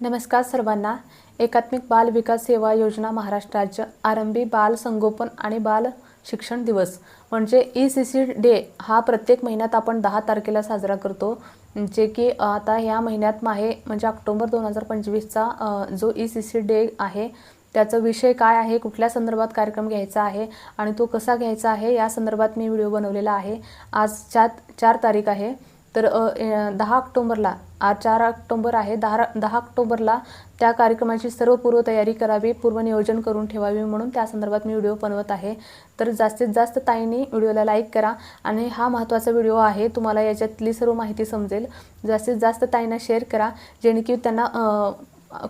नमस्कार सर्वांना. एकात्मिक बाल विकास सेवा योजना महाराष्ट्र राज्य आरंभी बाल संगोपन आणि बाल शिक्षण दिवस. म्हणजे ई सी सी डे हा प्रत्येक महिन्यात आपण दहा तारखेला साजरा करतो. जे की आता ह्या महिन्यात माहे म्हणजे ऑक्टोबर दोन हजार पंचवीसचा जो ई सी सी डे आहे त्याचा विषय काय आहे कुठल्या संदर्भात कार्यक्रम घ्यायचा आहे आणि तो कसा घ्यायचा आहे या संदर्भात मी व्हिडिओ बनवलेला आहे. आज चार चार तारीख आहे. तर ए- दहा ऑक्टोंबरला चार ऑक्टोंबर आहे दहा दहा ऑक्टोबरला त्या कार्यक्रमाची सर्व पूर्वतयारी करावी पूर्वनियोजन करून ठेवावी म्हणून त्या संदर्भात मी व्हिडिओ बनवत आहे. तर जास्तीत जास्त ताईंनी व्हिडिओला लाईक करा आणि हा महत्त्वाचा व्हिडिओ आहे तुम्हाला याच्यातली सर्व माहिती समजेल. जास्तीत जास्त ताईंना शेअर करा जेणेकी त्यांना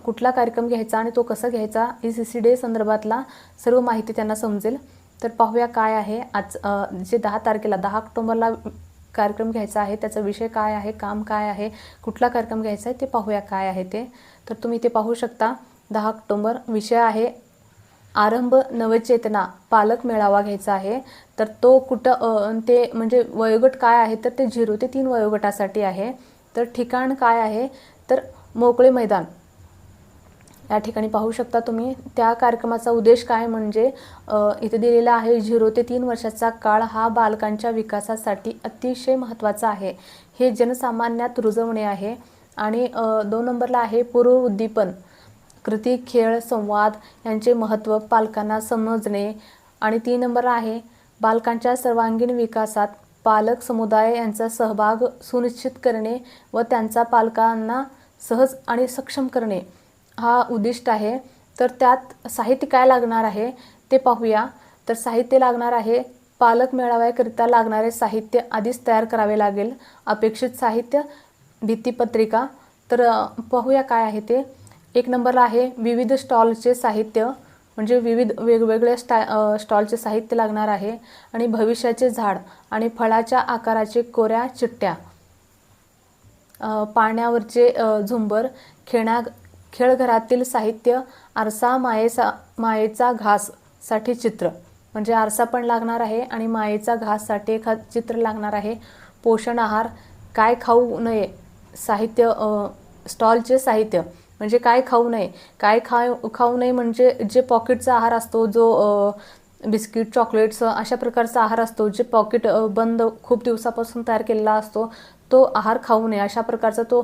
कुठला कार्यक्रम घ्यायचा आणि तो कसा घ्यायचा ई सी सी डे संदर्भातला सर्व माहिती त्यांना समजेल. तर पाहूया काय आहे. आज जे दहा तारखेला दहा ऑक्टोबरला कार्यक्रम घ्यायचा आहे त्याचा विषय काय आहे काम काय आहे कुठला कार्यक्रम घ्यायचा आहे ते पाहूया काय आहे ते. तर तुम्ही ते पाहू शकता दहा ऑक्टोबर विषय आहे आरंभ नवचेतना पालक मेळावा घ्यायचा आहे. तर तो कुठं ते म्हणजे वयोगट काय आहे तर ते झिरो ते तीन वयोगटासाठी आहे. तर ठिकाण काय आहे तर मोकळे मैदान या ठिकाणी पाहू शकता तुम्ही. त्या कार्यक्रमाचा उद्देश काय म्हणजे इथे दिलेला आहे झिरो ते तीन वर्षाचा काळ हा बालकांच्या विकासासाठी अतिशय महत्त्वाचा आहे. हे जनसामान्यात रुजवणे आहे. आणि दोन नंबरला आहे पूर्व उद्दीपन कृती खेळ संवाद यांचे महत्त्व पालकांना समजणे. आणि तीन नंबर आहे बालकांच्या सर्वांगीण विकासात पालक समुदाय यांचा सहभाग सुनिश्चित करणे व त्यांचा पालकांना सहज आणि सक्षम करणे. हा उद्दिष्ट आहे. तर त्यात साहित्य काय लागणार आहे ते पाहूया. तर साहित्य लागणार आहे. पालक मेळाव्याकरिता लागणारे साहित्य आधीच तयार करावे लागेल. अपेक्षित साहित्य भित्तीपत्रिका तर पाहूया काय आहे ते. एक नंबरला आहे विविध स्टॉलचे साहित्य. म्हणजे विविध वेगवेगळ्या स्टा स्टॉलचे साहित्य लागणार आहे. आणि भविष्याचे झाड आणि फळाच्या आकाराचे कोऱ्या चिट्ट्या. पाण्यावरचे झुंबर खेळण्या खेळघरातील साहित्य आरसा मायेचा मायेचा घाससाठी चित्र. म्हणजे आरसा पण लागणार आहे आणि मायेचा घाससाठी एखाद चित्र लागणार आहे. पोषण आहार काय खाऊ नये? साहित्य स्टॉलचे साहित्य. म्हणजे काय खाऊ नये? काय खाऊ खाऊ नये म्हणजे जे पॉकेटचा आहार असतो जो बिस्किट चॉकलेट्स अशा प्रकारचा आहार असतो जे पॉकेट बंद खूप दिवसापासून तयार केलेला असतो तो आहार खाऊ नये. अशा प्रकारचा तो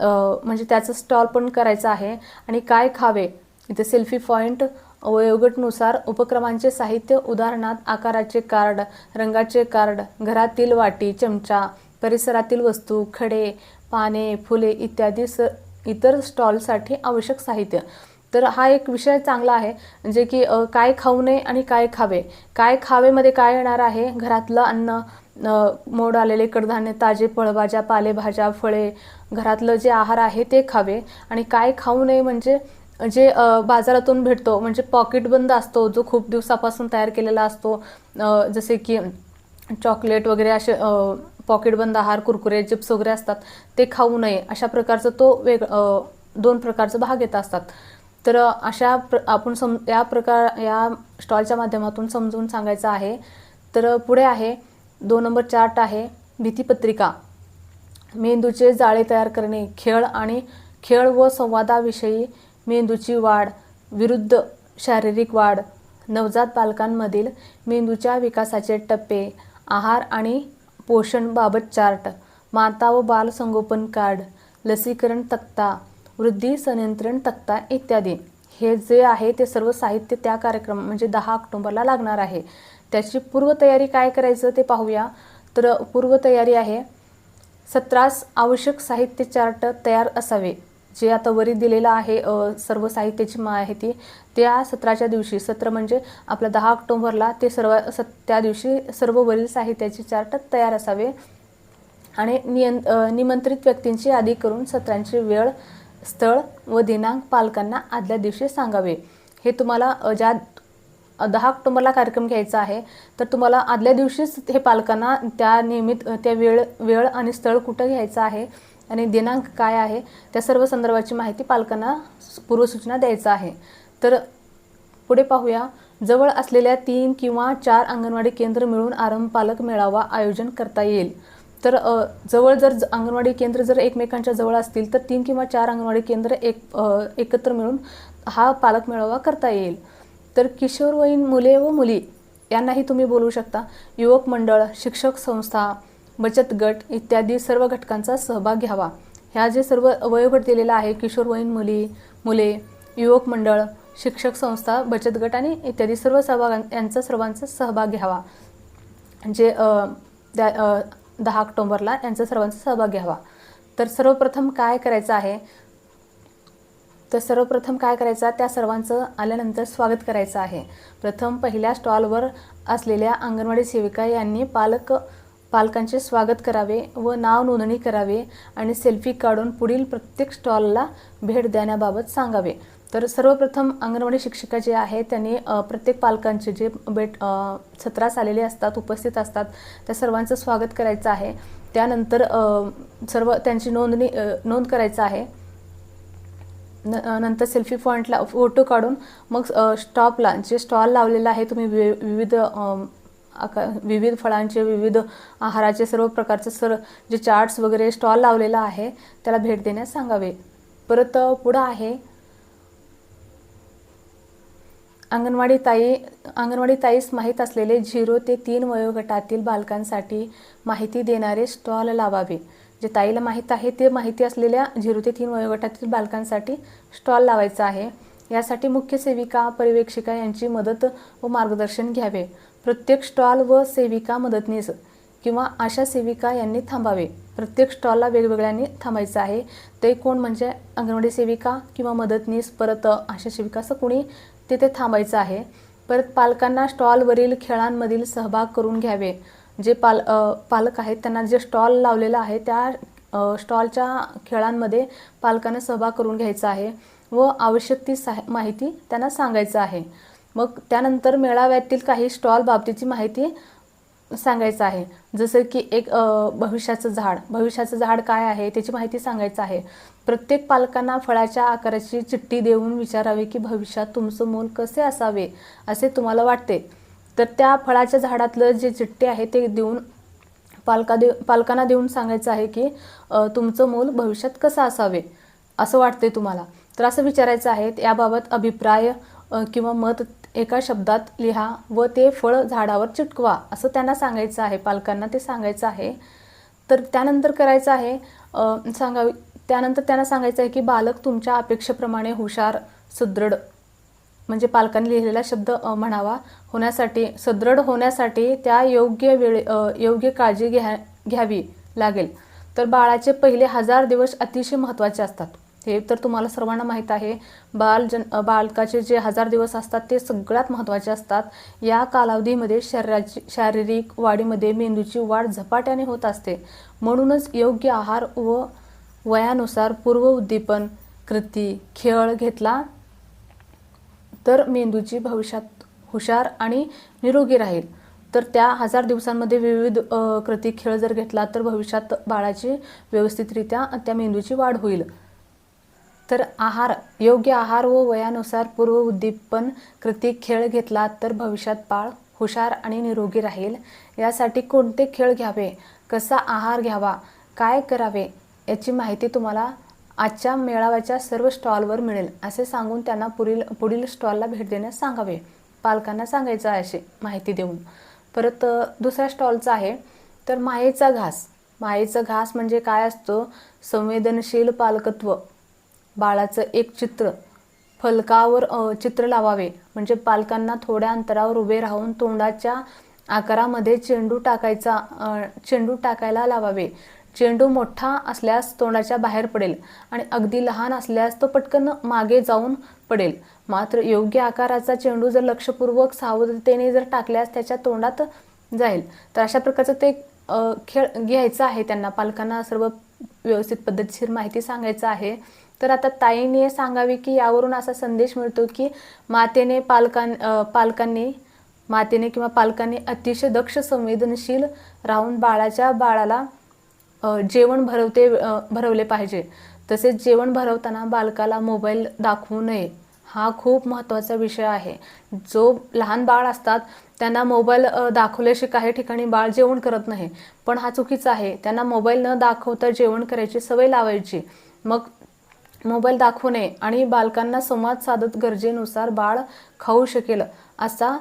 म्हणजे त्याचं स्टॉल पण करायचा आहे. आणि काय खावे? इथे सेल्फी पॉईंट वयोगटनुसार उपक्रमांचे साहित्य उदाहरणार्थ आकाराचे कार्ड रंगाचे कार्ड घरातील वाटी चमचा परिसरातील वस्तू खडे पाने फुले इत्यादी स इतर स्टॉलसाठी आवश्यक साहित्य. तर हा एक विषय चांगला आहे म्हणजे की काय खाऊ नये आणि काय खावे? काय खावेमध्ये काय येणार आहे? घरातलं अन्न मोड आलेले कडधान्य ताजे फळभाज्या पालेभाज्या फळे घरातलं जे आहार आहे ते खावे. आणि काय खाऊ नये म्हणजे जे बाजारातून भेटतो म्हणजे पॉकेट बंद असतो जो खूप दिवसापासून तयार केलेला असतो. जसे की चॉकलेट वगैरे असे पॉकेटबंद आहार कुरकुरे चिप्स वगैरे असतात ते खाऊ नये. अशा प्रकारचं तो वेग दोन प्रकारचं भाग येत असतात. तर अशा प्र आपण सम या प्रकार या स्टॉलच्या माध्यमातून समजून सांगायचं आहे. तर पुढे आहे दोन नंबर चार्ट आहे भीतीपत्रिका मेंदूचे जाळे तयार करणे खेळ आणि खेळ व संवादाविषयी मेंदूची वाढ विरुद्ध शारीरिक वाढ. नवजात बालकांमधील मेंदूच्या विकासाचे टप्पे आहार आणि पोषणबाबत चार्ट माता व बाल संगोपन कार्ड लसीकरण तक्ता वृद्धी संनियंत्रण तक्ता इत्यादी. हे जे आहे ते सर्व साहित्य त्या कार्यक्रम म्हणजे दहा ऑक्टोबरला लागणार आहे. त्याची पूर्वतयारी काय करायचं ते पाहूया. तर पूर्वतयारी आहे सत्रास आवश्यक साहित्य चार्ट तयार असावे. जे आता वरी दिलेलं आहे सर्व साहित्याची माहिती त्या सत्राच्या दिवशी सत्र म्हणजे आपल्या दहा ऑक्टोबरला ते सर्व स त्या दिवशी सर्व वरील साहित्याचे चार्ट तयार असावे. आणि नियं निमंत्रित व्यक्तींची यादी करून सत्रांची वेळ स्थळ व दिनांक पालकांना आदल्या दिवशी सांगावे. हे तुम्हाला ज्या दहा ऑक्टोबरला कार्यक्रम घ्यायचा आहे. तर तुम्हाला आदल्या दिवशीच हे पालकांना त्या नियमित त्या वेळ वेळ आणि स्थळ कुठं घ्यायचं आहे आणि दिनांक काय आहे त्या सर्व संदर्भाची माहिती पालकांना पूर्वसूचना द्यायचा आहे. तर पुढे पाहूया. जवळ असलेल्या तीन किंवा चार अंगणवाडी केंद्र मिळून आरंभ पालक मेळावा आयोजन करता येईल. तर जवळ जर ज- अंगणवाडी केंद्र जर एकमेकांच्या जवळ असतील तर तीन किंवा चार अंगणवाडी केंद्र एक एकत्र मिळून हा पालक मेळावा करता येईल. तर किशोरवयीन मुले व मुली यांनाही तुम्ही बोलवू शकता. युवक मंडळ शिक्षक संस्था बचत गट इत्यादी सर्व घटकांचा सहभाग घ्यावा. ह्या जे सर्व वयोगट दिलेला आहे किशोरवयीन मुली मुले युवक मंडळ शिक्षक संस्था बचत गट आणि इत्यादी सर्व सहभाग यांचा सर्वांचा सहभाग घ्यावा. जे दहा ऑक्टोंबरला यांचा सर्वांचा सहभाग घ्यावा. तर सर्वप्रथम काय करायचं आहे? तर सर्वप्रथम काय करायचं? त्या सर्वांचं आल्यानंतर स्वागत करायचं आहे. प्रथम पहिल्या स्टॉलवर असलेल्या अंगणवाडी सेविका यांनी पालक पालकांचे स्वागत करावे व नाव नोंदणी करावे आणि सेल्फी काढून पुढील प्रत्येक स्टॉलला भेट देण्याबाबत सांगावे. तर सर्वप्रथम अंगणवाडी शिक्षिका जे आहे त्यांनी प्रत्येक पालकांचे जे भेट सत्रास आलेले असतात उपस्थित असतात त्या सर्वांचं स्वागत करायचं आहे. त्यानंतर सर्व त्यांची नोंदणी नोंद करायचं आहे. न नंतर सेल्फी पॉईंटला फोटो काढून मग स्टॉपला जे स्टॉल लावलेला आहे तुम्ही वि विविध आका विविध फळांचे विविध आहाराचे सर्व प्रकारचे सर जे चार्ट्स वगैरे स्टॉल लावलेला आहे त्याला भेट देण्यास सांगावे. परत पुढं आहे. अंगणवाडी ताई अंगणवाडी ताईस माहीत असलेले झिरो ते तीन वयोगटातील बालकांसाठी माहिती देणारे स्टॉल लावावे. जे ताईला माहीत आहे ते माहिती असलेल्या झिरो ते तीन वयोगटातील बालकांसाठी स्टॉल लावायचा आहे. यासाठी मुख्य सेविका पर्यवेक्षिका यांची मदत व मार्गदर्शन घ्यावे. प्रत्येक स्टॉल व सेविका मदतनीस किंवा आशा सेविका यांनी थांबावे. प्रत्येक स्टॉलला वेगवेगळ्यांनी थांबायचं आहे. ते कोण म्हणजे अंगणवाडी सेविका किंवा मदतनीस परत आशा सेविका असं कोणी तिथे थांबायचं आहे. परत पालकांना स्टॉलवरील खेळांमधील सहभाग करून घ्यावे. जे पाल पालक आहेत त्यांना जे स्टॉल लावलेला आहे त्या स्टॉलच्या खेळांमध्ये पालकांना सहभाग करून घ्यायचा आहे व आवश्यक ती साह माहिती त्यांना सांगायचं आहे. मग त्यानंतर मेळाव्यातील काही स्टॉल बाबतीची माहिती सांगायचं आहे. जसं की एक भविष्याचं झाड. भविष्याचं झाड काय आहे त्याची माहिती सांगायचं आहे. प्रत्येक पालकांना फळाच्या आकाराची चिठ्ठी देऊन विचारावे की भविष्यात तुमचं मूल कसे असावे असे तुम्हाला वाटते. तर त्या फळाच्या झाडातलं जे चिठ्ठी आहे ते देऊन पालका दे पालकांना देऊन सांगायचं आहे की तुमचं मूल भविष्यात कसं असावे असं वाटते तुम्हाला. तर असं विचारायचं आहे याबाबत अभिप्राय किंवा मत एका शब्दात लिहा व ते फळ झाडावर चिटकवा असं त्यांना सांगायचं आहे पालकांना ते सांगायचं आहे. तर त्यानंतर करायचं आहे सांगावी त्यानंतर त्यांना सांगायचं आहे की बालक तुमच्या अपेक्षेप्रमाणे हुशार सुदृढ म्हणजे पालकांनी लिहिलेला शब्द म्हणावा. होण्यासाठी सदृढ होण्यासाठी त्या योग्य वेळे योग्य काळजी घ्या घ्यावी लागेल. तर बाळाचे पहिले हजार दिवस अतिशय महत्त्वाचे असतात. हे तर तुम्हाला सर्वांना माहीत आहे. बाल जन बालकाचे जे हजार दिवस असतात ते सगळ्यात महत्त्वाचे असतात. या कालावधीमध्ये शरीराची शारीरिक वाढीमध्ये मेंदूची वाढ झपाट्याने होत असते. म्हणूनच योग्य आहार व वयानुसार पूर्व उद्दीपन कृती खेळ घेतला तर मेंदूची भविष्यात हुशार आणि निरोगी राहील. तर त्या हजार दिवसांमध्ये विविध कृती खेळ जर घेतला तर भविष्यात बाळाची व्यवस्थितरित्या त्या मेंदूची वाढ होईल. तर आहार योग्य आहार व वयानुसार पूर्व उद्दीपन कृती खेळ घेतला तर भविष्यात बाळ हुशार आणि निरोगी राहील. यासाठी कोणते खेळ घ्यावे? कसा आहार घ्यावा? काय करावे? याची माहिती तुम्हाला आजच्या मेळाव्याच्या सर्व स्टॉलवर मिळेल असे सांगून त्यांना पुढील पुढील स्टॉलला भेट देण्यास सांगावे. पालकांना सांगायचं आहे अशी माहिती देऊन. परत दुसऱ्या स्टॉलचा आहे तर मायेचा घास. मायेचा घास म्हणजे काय असतो? संवेदनशील पालकत्व. बाळाचं एक चित्र. फलकावर चित्र लावावे. म्हणजे पालकांना थोड्या अंतरावर उभे राहून तोंडाच्या आकारामध्ये चेंडू टाकायचा चेंडू टाकायला लावावे. चेंडू मोठा असल्यास तोंडाच्या बाहेर पडेल आणि अगदी लहान असल्यास तो पटकन मागे जाऊन पडेल. मात्र योग्य आकाराचा चेंडू जर लक्षपूर्वक सावधतेने जर टाकल्यास त्याच्या तोंडात जाईल. तर अशा प्रकारचं ते खेळ घ्यायचा आहे त्यांना. पालकांना सर्व व्यवस्थित पद्धतशीर माहिती सांगायचं आहे. तर आता ताईने सांगावी की यावरून असा संदेश मिळतो की मातेने पालकां पालकांनी मातेने किंवा पालकांनी अतिशय दक्ष संवेदनशील राहून बाळाच्या बाळाला जेवण भरवते भरवले पाहिजे. तसेच जेवण भरवताना बालकाला मोबाईल दाखवू नये हा खूप महत्त्वाचा विषय आहे. जो लहान बाळ असतात त्यांना मोबाईल दाखवल्याशी काही ठिकाणी बाळ जेवण करत नाही. पण हा चुकीचा आहे. त्यांना मोबाईल न दाखवता जेवण करायची सवय लावायची. मग मोबाईल दाखवू नये आणि बालकांना संवाद साधत गरजेनुसार बाळ खाऊ शकेल असा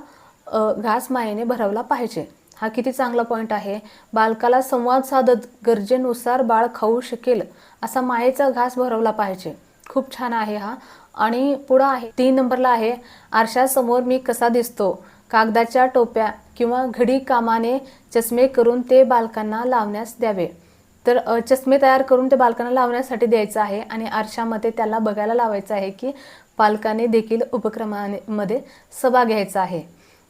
घास मायेने भरवला पाहिजे. हा किती चांगला पॉईंट आहे. बालकाला संवाद साधत गरजेनुसार बाळ खाऊ शकेल असा मायेचा घास भरवला पाहिजे. खूप छान आहे हा. आणि पुढं आहे तीन नंबरला आहे आरशासमोर मी कसा दिसतो? कागदाच्या टोप्या किंवा घडी कामाने चष्मे करून ते बालकांना लावण्यास द्यावे. तर चष्मे तयार करून ते बालकांना लावण्यासाठी द्यायचं आहे आणि आरशामध्ये त्याला बघायला लावायचं आहे की पालकाने देखील उपक्रमामध्ये सहभाग घ्यायचा आहे.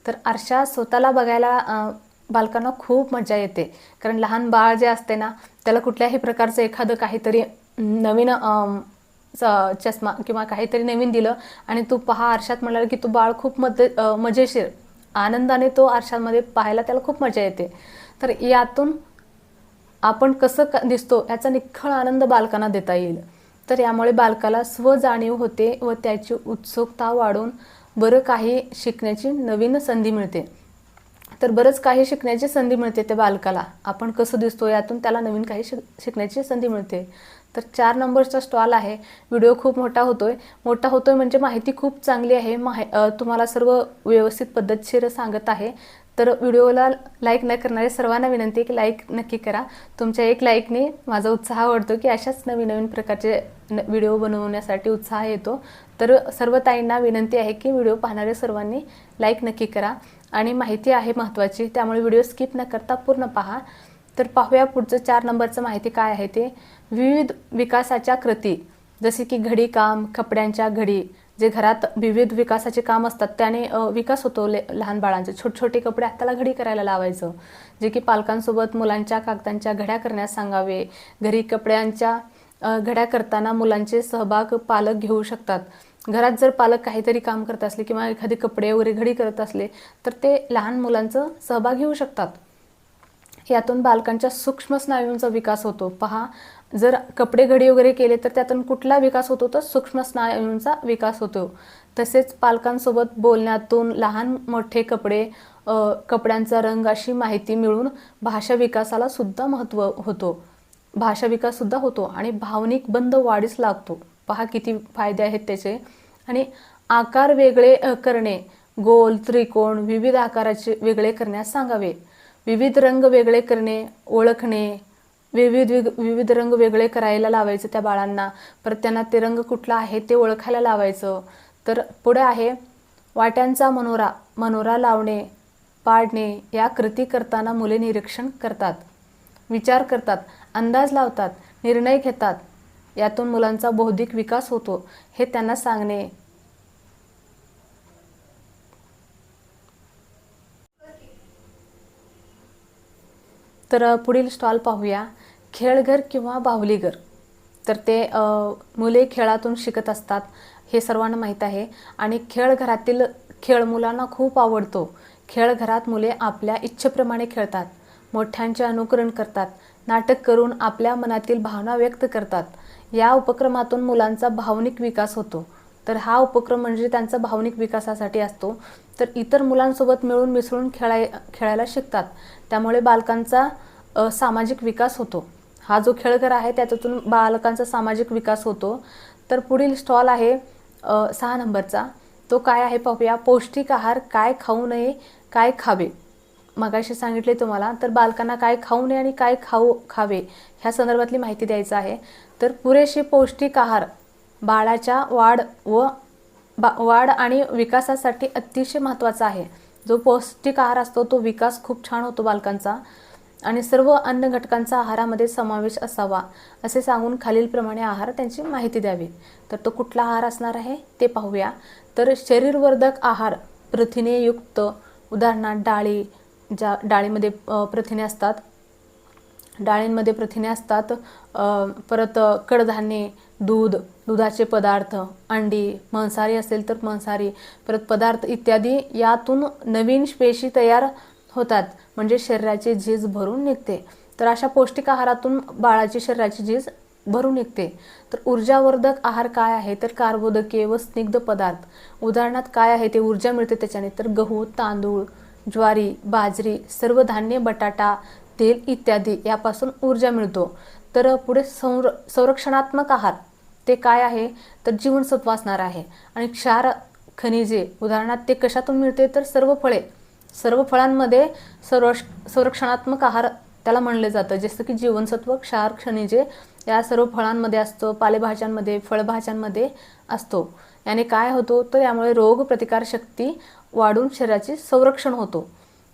तर आरशा स्वतःला बघायला बालकांना खूप मजा येते. कारण लहान बाळ जे असते ना त्याला कुठल्याही प्रकारचं एखादं काहीतरी नवीन चष्मा किंवा काहीतरी नवीन दिलं आणि तू पहा आरशात म्हणाल की तू बाळ खूप मजे मजेशीर. आनंदाने तो आरशामध्ये पाहायला त्याला खूप मजा येते. तर यातून आपण कसं क- दिसतो याचा निखळ आनंद बालकांना देता येईल. तर यामुळे बालकाला स्वजाणीव होते व त्याची उत्सुकता वाढून बरं काही शिकण्याची नवीन संधी मिळते. तर बरंच काही शिकण्याची संधी मिळते त्या बालकाला. आपण कसं दिसतो यातून त्याला नवीन काही शिक शिकण्याची संधी मिळते. तर चार नंबरचा स्टॉल आहे. व्हिडिओ खूप मोठा होतोय. मोठा होतोय म्हणजे माहिती खूप चांगली आहे. माहि तुम्हाला सर्व व्यवस्थित पद्धतशीर सांगत आहे. तर व्हिडिओला लाईक न करणारे सर्वांना विनंती आहे की लाईक नक्की करा. तुमच्या एक लाईकने माझा उत्साह वाढतो की अशाच नवीन नवीन प्रकारचे न व्हिडिओ बनवण्यासाठी उत्साह येतो. तर सर्व ताईंना विनंती आहे की व्हिडिओ पाहणारे सर्वांनी लाईक नक्की करा. आणि माहिती आहे महत्त्वाची त्यामुळे व्हिडिओ स्किप न करता पूर्ण पहा. तर पाहूया पुढचं चार नंबरचं माहिती काय आहे ते. विविध विकासाच्या कृती जसे की घडी काम कपड्यांच्या घडी जे घरात विविध विकासाचे काम असतात त्याने विकास होतो ले लहान बाळांचे. छोटे छोटे कपडे हाताला घडी करायला लावायचं. जे की पालकांसोबत मुलांच्या कागदांच्या घड्या करण्यास सांगावे. घरी कपड्यांच्या घड्या करताना मुलांचे सहभाग पालक घेऊ शकतात. घरात जर पालक काहीतरी काम करत असले किंवा एखादी कपडे वगैरे घडी करत असले तर ते लहान मुलांचं सहभाग घेऊ शकतात. यातून बालकांच्या सूक्ष्म स्नायूंचा विकास होतो. पहा जर कपडे घडी वगैरे केले तर त्यातून कुठला विकास होतो? तर सूक्ष्म स्नायूंचा विकास होतो. तसेच पालकांसोबत बोलण्यातून लहान मोठे कपडे कपड्यांचा रंग अशी माहिती मिळून भाषा विकासाला सुद्धा महत्त्व होतो. भाषा विकास सुद्धा होतो आणि भावनिक बंद वाढीस लागतो. पहा किती फायदे आहेत त्याचे. आणि आकार वेगळे करणे गोल त्रिकोण विविध आकाराचे वेगळे करण्यास सांगावे. विविध रंग वेगळे करणे ओळखणे विविध विग- विविध रंग वेगळे करायला लावायचं त्या बाळांना. परत त्यांना ते रंग कुठला आहे ते ओळखायला लावायचं. तर पुढे आहे वाट्यांचा मनोरा मनोरा लावणे पाडणे या कृती करताना मुले निरीक्षण करतात विचार करतात अंदाज लावतात निर्णय घेतात. यातून मुलांचा बौद्धिक विकास होतो हे त्यांना सांगणे. तर पुढील स्टॉल पाहूया. खेळघर किंवा बाहुलीघर. तर ते मुले खेळातून शिकत असतात हे सर्वांना माहीत आहे. आणि खेळघरातील खेळ मुलांना खूप आवडतो. खेळघरात मुले आपल्या इच्छेप्रमाणे खेळतात मोठ्यांचे अनुकरण करतात नाटक करून आपल्या मनातील भावना व्यक्त करतात. या उपक्रमातून मुलांचा भावनिक विकास होतो. तर हा उपक्रम म्हणजे त्यांचा भावनिक विकासासाठी असतो. तर इतर मुलांसोबत मिळून मिसळून खेळाय खेळायला शिकतात. त्यामुळे बालकांचा सामाजिक विकास होतो. हा जो खेळघर आहे त्याच्यातून बालकांचा सामाजिक विकास होतो. तर पुढील स्टॉल आहे सहा नंबरचा. तो काय आहे पाहूया. पौष्टिक आहार काय खाऊ नये काय खावे? मगाशी सांगितले तुम्हाला तर बालकांना काय खाऊ नये आणि काय खाऊ खावे ह्या संदर्भातली माहिती द्यायचं आहे. तर पुरेसे पौष्टिक आहार बाळाच्या वाढ व बा वाढ आणि विकासासाठी अतिशय महत्त्वाचा आहे. जो पौष्टिक आहार असतो तो विकास खूप छान होतो बालकांचा आणि सर्व अन्न घटकांचा आहारामध्ये समावेश असावा असे सांगून खालीलप्रमाणे आहार त्यांची माहिती द्यावी. तर तो कुठला आहार असणार आहे ते पाहूया. तर शरीरवर्धक आहार प्रथिनेयुक्त उदाहरणार्थ डाळी ज्या डाळीमध्ये प्रथिने असतात. डाळींमध्ये प्रथिने असतात परत कडधान्ये दूध दुधाचे पदार्थ अंडी मांसाहारी असेल तर मांसाहारी परत पदार्थ इत्यादी यातून नवीन पेशी तयार होतात. म्हणजे शरीराची झीज भरून निघते. तर अशा पौष्टिक आहारातून बाळाची शरीराची झीज भरून निघते. तर ऊर्जावर्धक आहार काय आहे? तर कार्बोदके व स्निग्ध पदार्थ. उदाहरणार्थ काय आहे? ते ऊर्जा मिळते त्याच्याने. तर गहू तांदूळ ज्वारी बाजरी सर्व धान्य बटाटा तेल इत्यादी यापासून ऊर्जा मिळतो. तर पुढे संर संरक्षणात्मक आहार ते काय आहे? तर जीवनसत्व असणार आहे. आणि क्षार खनिजे उदाहरणार्थ ते कशातून मिळते? तर सर्व फळे. सर्व फळांमध्ये संरक्ष संरक्षणात्मक आहार त्याला म्हणलं जातं. जसं की जीवनसत्व क्षार खनिजे या सर्व फळांमध्ये असतो. पालेभाज्यांमध्ये फळभाज्यांमध्ये असतो. याने काय होतो? तर यामुळे रोगप्रतिकारशक्ती वाढून शरीराचे संरक्षण होतो.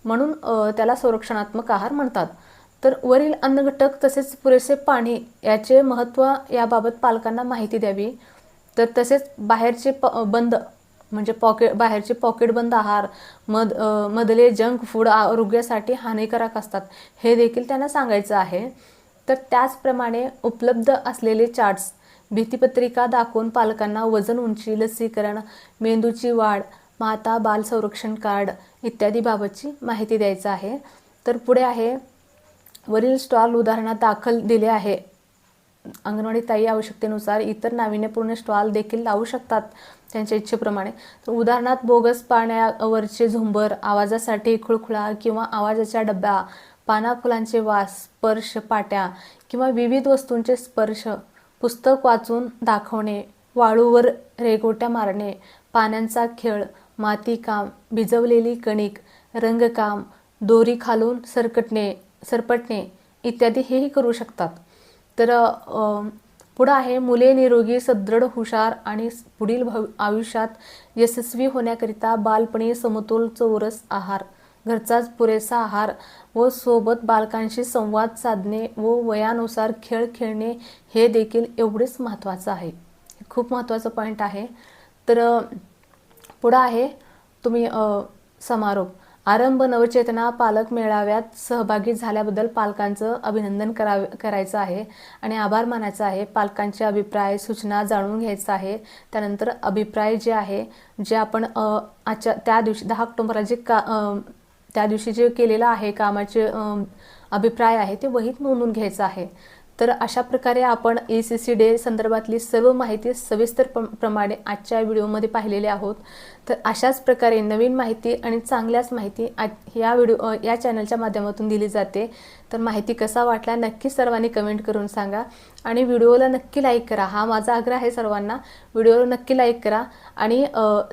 म्हणून त्याला संरक्षणात्मक आहार म्हणतात. तर वरील अन्नघटक तसेच पुरेसे पाणी याचे महत्त्व याबाबत पालकांना माहिती द्यावी. तर तसेच बाहेरचे प बंद म्हणजे पॉकेट बाहेरचे पॉकेट बंद आहार मध मधले जंक फूड आरोग्यासाठी हानिकारक असतात हे देखील त्यांना सांगायचं आहे. तर त्याचप्रमाणे उपलब्ध असलेले चार्ट्स भीतीपत्रिका दाखवून पालकांना वजन उंची लसीकरण मेंदूची वाढ माता बाल संरक्षण कार्ड इत्यादी बाबतची माहिती द्यायचं आहे. तर पुढे आहे वरील स्टॉल उदाहरणात दाखल दिले आहे. अंगणवाडी ताई आवश्यकतेनुसार इतर नाविन्यपूर्ण स्टॉल देखील लावू शकतात त्यांच्या इच्छेप्रमाणे. तर उदाहरणार्थ बोगस पाण्यावरचे झुंबर आवाजासाठी खुळखुळा किंवा आवाजाच्या डब्या पाना फुलांचे वास स्पर्श पाट्या किंवा विविध वस्तूंचे स्पर्श पुस्तक वाचून दाखवणे वाळूवर रेगोट्या मारणे पाण्यांचा खेळ मातीकाम भिजवलेली कणिक रंगकाम दोरी खालून सरकटणे सरपटणे इत्यादी हेही करू शकतात. तर पुढं आहे मुले निरोगी सदृढ हुशार आणि पुढील भव आयुष्यात यशस्वी होण्याकरिता बालपणी समतोल चौरस आहार घरचाच पुरेसा आहार व सोबत बालकांशी संवाद साधणे व वयानुसार खेळ खेळणे हे देखील एवढेच महत्त्वाचं आहे. खूप महत्त्वाचं पॉईंट आहे. तर पुढं आहे तुम्ही समारोप. आरंभ नवचेतना पालक मेळाव्यात सहभागी झाल्याबद्दल पालकांचं अभिनंदन करावे करायचं आहे आणि आभार मानायचा आहे. पालकांचे अभिप्राय सूचना जाणून घ्यायचं आहे. त्यानंतर अभिप्राय जे आहे जे आपण आजच्या त्या दिवशी दहा ऑक्टोबरला जे का त्या दिवशी जे केलेलं आहे कामाचे अभिप्राय आहे ते वहीत नोंदून घ्यायचं आहे. तर अशा प्रकारे आपण ए सी सी डे संदर्भातली सर्व माहिती सविस्तर प्र- प्रमाणे आजच्या व्हिडिओमध्ये पाहिलेले आहोत. तर अशाच प्रकारे नवीन माहिती आणि चांगल्याच माहिती आज या व्हिडिओ या चॅनलच्या माध्यमातून दिली जाते. तर माहिती कसा वाटला नक्की सर्वांनी कमेंट करून सांगा. आणि व्हिडिओला नक्की लाईक करा. हा माझा आग्रह आहे सर्वांना. व्हिडिओला नक्की लाईक करा. आणि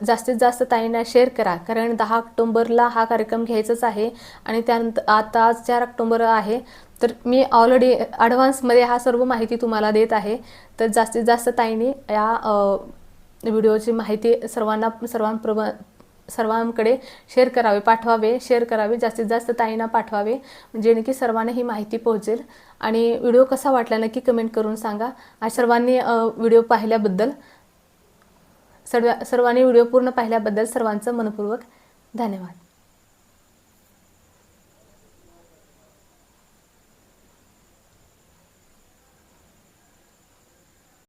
जास्तीत जास्त ताईंना शेअर करा. कारण दहा ऑक्टोंबरला हा कार्यक्रम घ्यायचाच आहे. आणि त्यानंतर आता चार ऑक्टोंबर आहे. तर मी ऑलरेडी ॲडव्हान्समध्ये हा सर्व माहिती तुम्हाला देत आहे. तर जास्तीत जास्त ताईंनी या व्हिडिओची माहिती सर्वांना सर्वांप्रम सर्वांकडे शेअर करावे पाठवावे शेअर करावे जास्तीत जास्त ताईंना पाठवावे जेणे की सर्वांना ही माहिती पोहोचेल. आणि व्हिडिओ कसा वाटला नक्की कमेंट करून सांगा. आणि सर्वांनी व्हिडिओ पाहिल्याबद्दल सर्व सर्वांनी व्हिडिओ पूर्ण पाहिल्याबद्दल सर्वांचं मनपूर्वक धन्यवाद.